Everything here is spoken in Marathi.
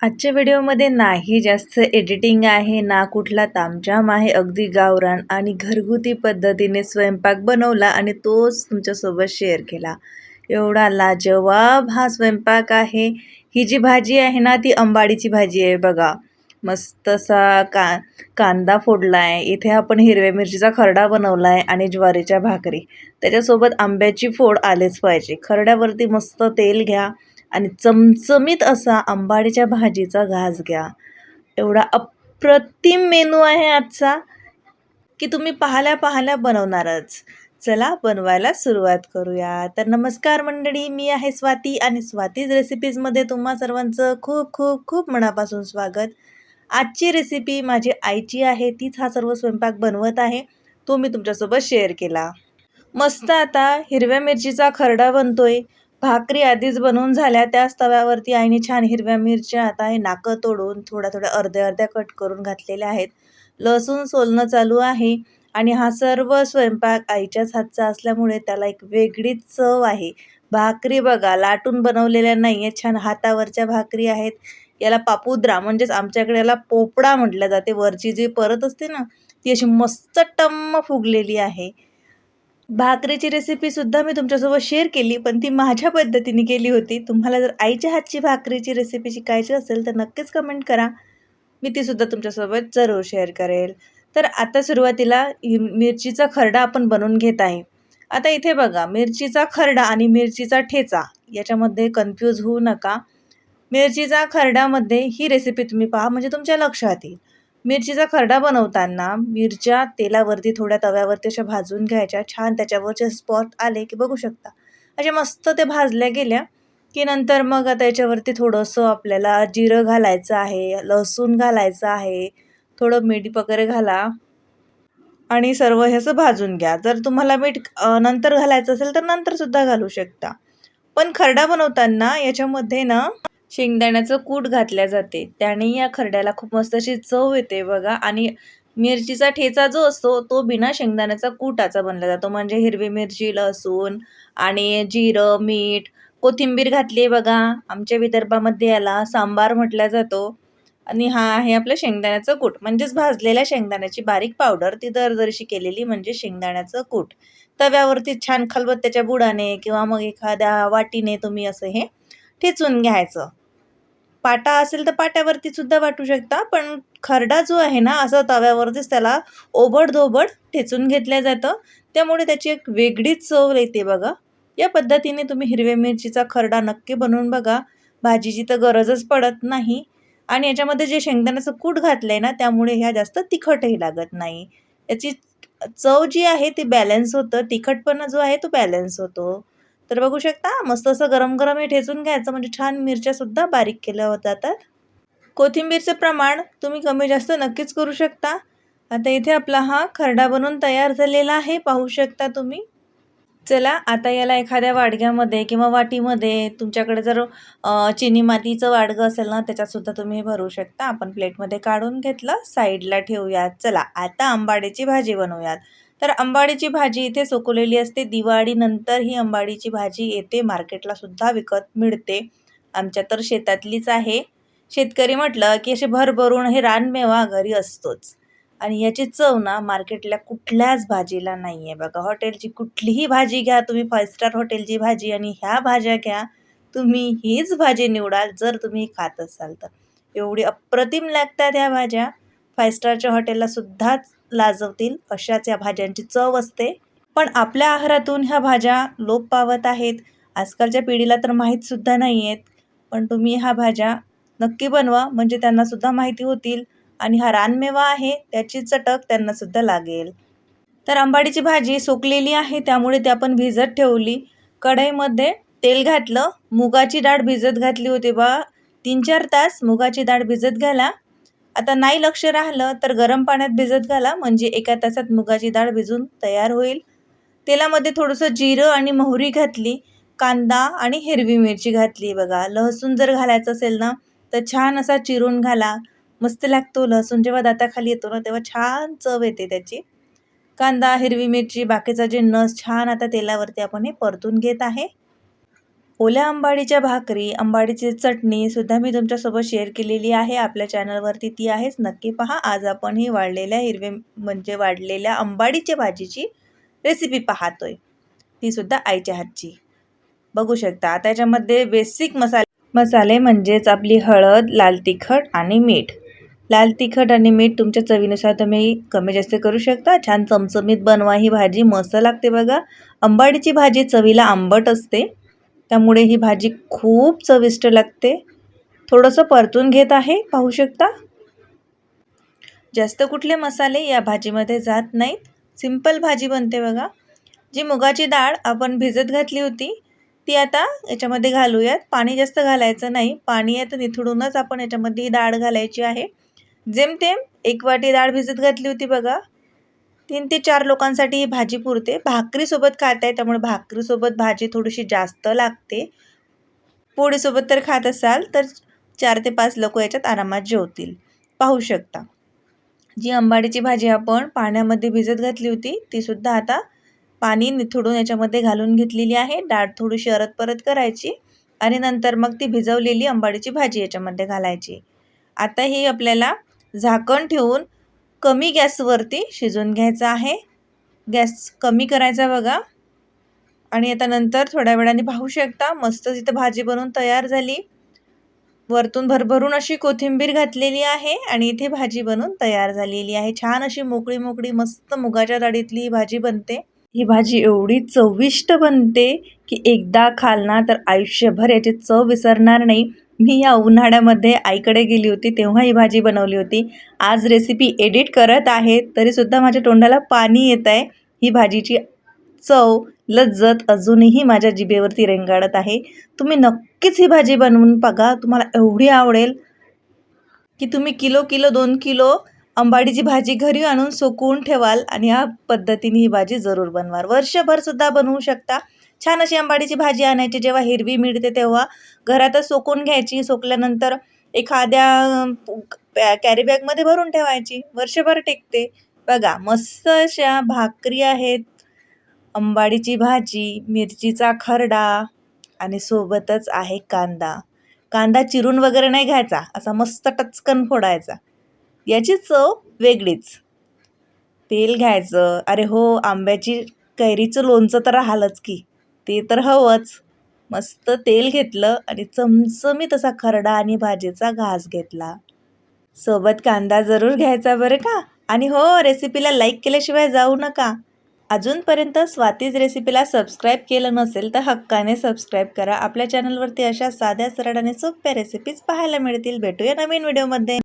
आजच्या व्हिडिओमध्ये नाही जास्त एडिटिंग आहे ना कुठला तामझाम आहे. अगदी गावरान आणि घरगुती पद्धतीने स्वयंपाक बनवला आणि तोच तुमच्यासोबत शेअर केला. एवढा लाजवाब हा स्वयंपाक आहे. ही जी भाजी आहे ना ती अंबाडीची भाजी आहे बघा. मस्त असा का कांदा फोडला आहे इथे आपण हिरव्या मिरचीचा खरडा बनवला आहे आणि ज्वारीच्या भाकरी. त्याच्यासोबत आंब्याची फोड आलेच पाहिजे. खरड्यावरती मस्त तेल घ्या. आणि चमचमीत असा आंबाडीच्या भाजीचा घास घ्या. एवढा अप्रतिम मेनू आहे आजचा की तुम्ही पाहल्या पाहल्या बनवणारच. चला बनवायला सुरुवात करूया. तर नमस्कार मंडळी मी आहे स्वाती आणि स्वातीज रेसिपीजमध्ये तुम्हा सर्वांचं खूप खूप खूप मनापासून स्वागत. आजची रेसिपी माझी आईची आहे तीच हा सर्व स्वयंपाक बनवत आहे. तो मी तुमच्यासोबत शेअर केला. मस्त आता हिरव्या मिरचीचा खरडा बनतोय. भाकरी आधीच बनवून झाल्या. त्याच तव्यावरती आईने छान हिरव्या मिरच्या आता हे नाकं तोडून थोड्या थोड्या अर्ध्या अर्ध्या कट करून घातलेल्या आहेत. लसूण सोलणं चालू आहे आणि हा सर्व स्वयंपाक आईच्याच हातचा असल्यामुळे त्याला एक वेगळीच चव आहे. भाकरी बघा लाटून बनवलेल्या नाही आहेत छान हातावरच्या भाकरी आहेत. याला पापुद्रा म्हणजेच आमच्याकडे याला पोपडा म्हटलं जाते. वरची जी परत असते ना ती अशी मस्त टम्म फुगलेली आहे. भाकरीची रेसिपीसुद्धा मी तुमच्यासोबत शेअर केली पण ती माझ्या पद्धतीने केली होती. तुम्हाला जर आईच्या हातची भाकरीची रेसिपी शिकायची असेल तर नक्कीच कमेंट करा. मी तीसुद्धा तुमच्यासोबत जरूर शेअर करेल. तर आता सुरुवातीला मिरचीचा खरडा आपण बनवून घेत आहे. आता इथे बघा मिरचीचा खरडा आणि मिरचीचा ठेचा याच्यामध्ये कन्फ्यूज होऊ नका. मिरचीचा खरडामध्ये ही रेसिपी तुम्ही पहा म्हणजे तुमच्या लक्षात येईल. मिरचीचा खरडा बनवताना मिरच्या तेलावरती थोड्या तव्यावरती अशा भाजून घ्यायच्या. छान त्याच्यावरचे स्पॉट आले की बघू शकता. अशा मस्त ते भाजल्या गेल्या की नंतर मग आता याच्यावरती थोडंसं आपल्याला जिरं घालायचं आहे लसूण घालायचं आहे थोडं मीठ वगैरे घाला आणि सर्व हे असं भाजून घ्या. जर तुम्हाला मीठ नंतर घालायचं असेल तर नंतरसुद्धा घालू शकता. पण खरडा बनवताना याच्यामध्ये ना शेंगदाण्याचं कूट घातल्या जाते. त्याने या खरड्याला खूप मस्त अशी चव येते बघा. आणि मिरचीचा ठेचा जो असतो तो बिना शेंगदाण्याचा कुटाचा बनला जातो. म्हणजे हिरवी मिरची लसूण आणि जिरं मीठ कोथिंबीर घातली आहे बघा. आमच्या विदर्भामध्ये याला सांबार म्हटला जातो. आणि हा आहे आपलं शेंगदाण्याचं कूट. म्हणजेच भाजलेल्या शेंगदाण्याची बारीक पावडर. ती दरदर्शी केलेली म्हणजे शेंगदाण्याचं कूट. तव्यावरती छान खलबत्त्याच्या बुडाने किंवा मग एखाद्या वाटीने तुम्ही असं हे ठेचून घ्यायचं. पाटा असेल तर पाट्यावरती सुद्धा वाटू शकता पण खरडा जो आहे ना असं तव्यावरतीच त्याला ओबड-धोबड ठेचून घेतलं जातं. त्यामुळे त्याची एक वेगळीच चव येते बघा. या पद्धतीने तुम्ही हिरव्या मिरचीचा खरडा नक्की बनवून बघा. भाजीची तर गरजच पडत नाही. आणि याच्यामध्ये जे शेंगदाण्याचं कूट घातलं आहे ना त्यामुळे ह्या जास्त तिखटही लागत नाही. याची चव जी आहे ती बॅलन्स होतं. तिखटपणा जो आहे तो बॅलन्स होतो. तर बघू शकता मस्त असं गरम गरम हे ठेचून घ्यायचं म्हणजे छान मिरच्यासुद्धा बारीक केल्या जातात. कोथिंबीरचं प्रमाण तुम्ही कमी जास्त नक्कीच करू शकता. आता इथे आपला हा खरडा बनवून तयार झालेला आहे पाहू शकता तुम्ही. चला आता याला एखाद्या वाडग्यामध्ये किंवा वाटीमध्ये तुमच्याकडे जर चिनी मातीचं वाडगं असेल ना त्याच्यातसुद्धा तुम्ही भरू शकता. आपण प्लेटमध्ये काढून घेतलं साईडला ठेवूयात. चला आता आंबाड्याची भाजी बनवूयात. तर अंबाडीची भाजी इथे सुकवलेली असते. दिवाळीनंतर ही अंबाडीची भाजी येते. मार्केटला सुद्धा विकत मिळते. आमच्या तर शेतातलीच आहे. शेतकरी म्हटलं की असे भरभरून हे रानमेवा घरी असतोच. आणि याची चव ना मार्केटला कुठल्याच भाजीला नाही आहे बघा हॉटेलची कुठलीही भाजी घ्या. तुम्ही फाईव्ह स्टार हॉटेलची भाजी आणि ह्या भाज्या घ्या. तुम्ही हीच भाजी निवडाल जर तुम्ही खात असाल तर. एवढी अप्रतिम लागतात ह्या भाज्या. फाईव्ह स्टारच्या हॉटेलला सुद्धाच लाजवतील अशाच या भाज्यांची चव असते. पण आपल्या आहारातून ह्या भाज्या लोप पावत आहेत. आजकालच्या पिढीला तर माहीतसुद्धा नाही आहेत पण तुम्ही ह्या भाज्या नक्की बनवा म्हणजे त्यांनासुद्धा माहिती होतील आणि हा रानमेवा आहे त्याची चटक त्यांनासुद्धा लागेल. तर आंबाडीची भाजी सोकलेली आहे त्यामुळे ते आपण भिजत ठेवली. कढईमध्ये तेल घातलं. मुगाची डाळ भिजत घातली होती बा. तीन चार तास मुगाची डाळ भिजत घाला. आता नाही लक्ष राहिलं तर गरम पाण्यात भिजत घाला म्हणजे एका तासात मुगाची डाळ भिजून तयार होईल. तेलामध्ये थोडंसं जिरं आणि मोहरी घातली कांदा आणि हिरवी मिरची घातली बघा. लसूण जर घालायचं असेल ना तर छान असा चिरून घाला. मस्त लागतो लसूण जेव्हा दाताखाली येतो ना तेव्हा छान चव येते त्याची. कांदा हिरवी मिरची बाकीचा जे नस छान आता तेलावरती आपण हे परतून घेत आहे. ओल्या अंबाडीच्या भाकरी अंबाडीची चटणीसुद्धा मी तुमच्यासोबत शेअर केलेली आहे. आपल्या चॅनलवरती ती आहेच. नक्की पहा. आज आपण ही वाढलेल्या हिरवे म्हणजे वाढलेल्या अंबाडीच्या भाजीची रेसिपी पाहतोय. तीसुद्धा आईच्या हातची. बघू शकता. त्याच्यामध्ये बेसिक मसाले मसाले म्हणजेच आपली हळद लाल तिखट आणि मीठ. लाल तिखट आणि मीठ तुमच्या चवीनुसार तुम्ही कमी जास्त करू शकता. छान चमचमीत बनवा ही भाजी. मस्त लागते बघा. अंबाडीची भाजी चवीला आंबट असते. त्यामुळे ही भाजी खूप चविष्ट लागते. थोडंसं परतून घेत आहे पाहू शकता? जास्त कुठले मसाले या भाजीमध्ये जात नाहीत. सिंपल भाजी बनते बघा. जी मुगाची डाळ आपण भिजत घातली होती ती आता याच्यामध्ये घालूयात. पाणी जास्त घालायचं नाही. पाणी आहे तर निथडूनच आपण याच्यामध्ये ही डाळ घालायची आहे. जेमतेम एक वाटी डाळ भिजत घातली होती बघा. तीन ते चार लोकांसाठी ही भाजी पुरते. भाकरीसोबत खात आहे त्यामुळे भाकरीसोबत भाजी थोडीशी जास्त लागते. पोळीसोबत तर खात असाल तर चार ते पाच लोक याच्यात आरामात जेवतील. पाहू शकता. जी अंबाडीची भाजी आपण पाण्यामध्ये भिजत घातली होती तीसुद्धा आता पाणी निथळून याच्यामध्ये घालून घेतलेली आहे. डाळ थोडीशी अरत परत करायची आणि नंतर मग ती भिजवलेली अंबाडीची भाजी याच्यामध्ये घालायची. आता ही आपल्याला झाकण ठेवून कमी गॅसवरती शिजवून घ्यायचं आहे. गॅस कमी करायचा बघा. आणि आता नंतर थोड्या वेळाने पाहू शकता. मस्त तिथं भाजी बनवून तयार झाली. वरतून भरभरून अशी कोथिंबीर घातलेली आहे आणि इथे भाजी बनवून तयार झालेली आहे. छान अशी मोकळी मोकळी मस्त मुगाच्या डाळीतली ही भाजी बनते. ही भाजी एवढी चविष्ट बनते की एकदा खाल ना तर आयुष्यभर याची चव विसरणार नाही. मी या उन्हाळ्यामध्ये आईकडे गेली होती तेव्हा ही भाजी बनवली होती. आज रेसिपी एडिट करत आहे तरीसुद्धा माझ्या तोंडाला पाणी येत आहे ही भाजीची चव लज्जत अजूनही माझ्या जिभेवरती रेंगाळत आहे. तुम्ही नक्कीच ही भाजी बनवून बघा तुम्हाला एवढी आवडेल की तुम्ही किलो किलो दोन किलो अंबाडीची भाजी घरी आणून सुकवून ठेवाल आणि या पद्धतीने ही भाजी जरूर बनवाल वर्षभरसुद्धा बनवू शकता. छान अशी आंबाडीची भाजी आणायची. जेव्हा हिरवी मिळते तेव्हा घरातच सोकून घ्यायची. सोकल्यानंतर एखाद्या कॅरीबॅगमध्ये भरून ठेवायची. वर्षभर टिकते. बघा मस्त अशा भाकरी आहेत. अंबाडीची भाजी मिरचीचा खरडा आणि सोबतच आहे कांदा. कांदा चिरून वगैरे नाही घ्यायचा. असा मस्त टचकन फोडायचा. याची चव वेगळीच. तेल घ्यायचं. अरे हो आंब्याची कैरीचं लोणचं तर राहिलंच की. ते तर हवंच. मस्त तेल घेतलं आणि चमचमी तसा खरडा आणि भाजीचा घास घेतला. सोबत कांदा जरूर घ्यायचा बरं का? आणि हो रेसिपीला लाईक केल्याशिवाय जाऊ नका. अजूनपर्यंत स्वातीज रेसिपीला सबस्क्राईब केलं नसेल तर हक्काने सबस्क्राईब करा. आपल्या चॅनलवरती अशा साध्या सरळ आणि सोप्या रेसिपीज पाहायला मिळतील. भेटूया नवीन व्हिडिओमध्ये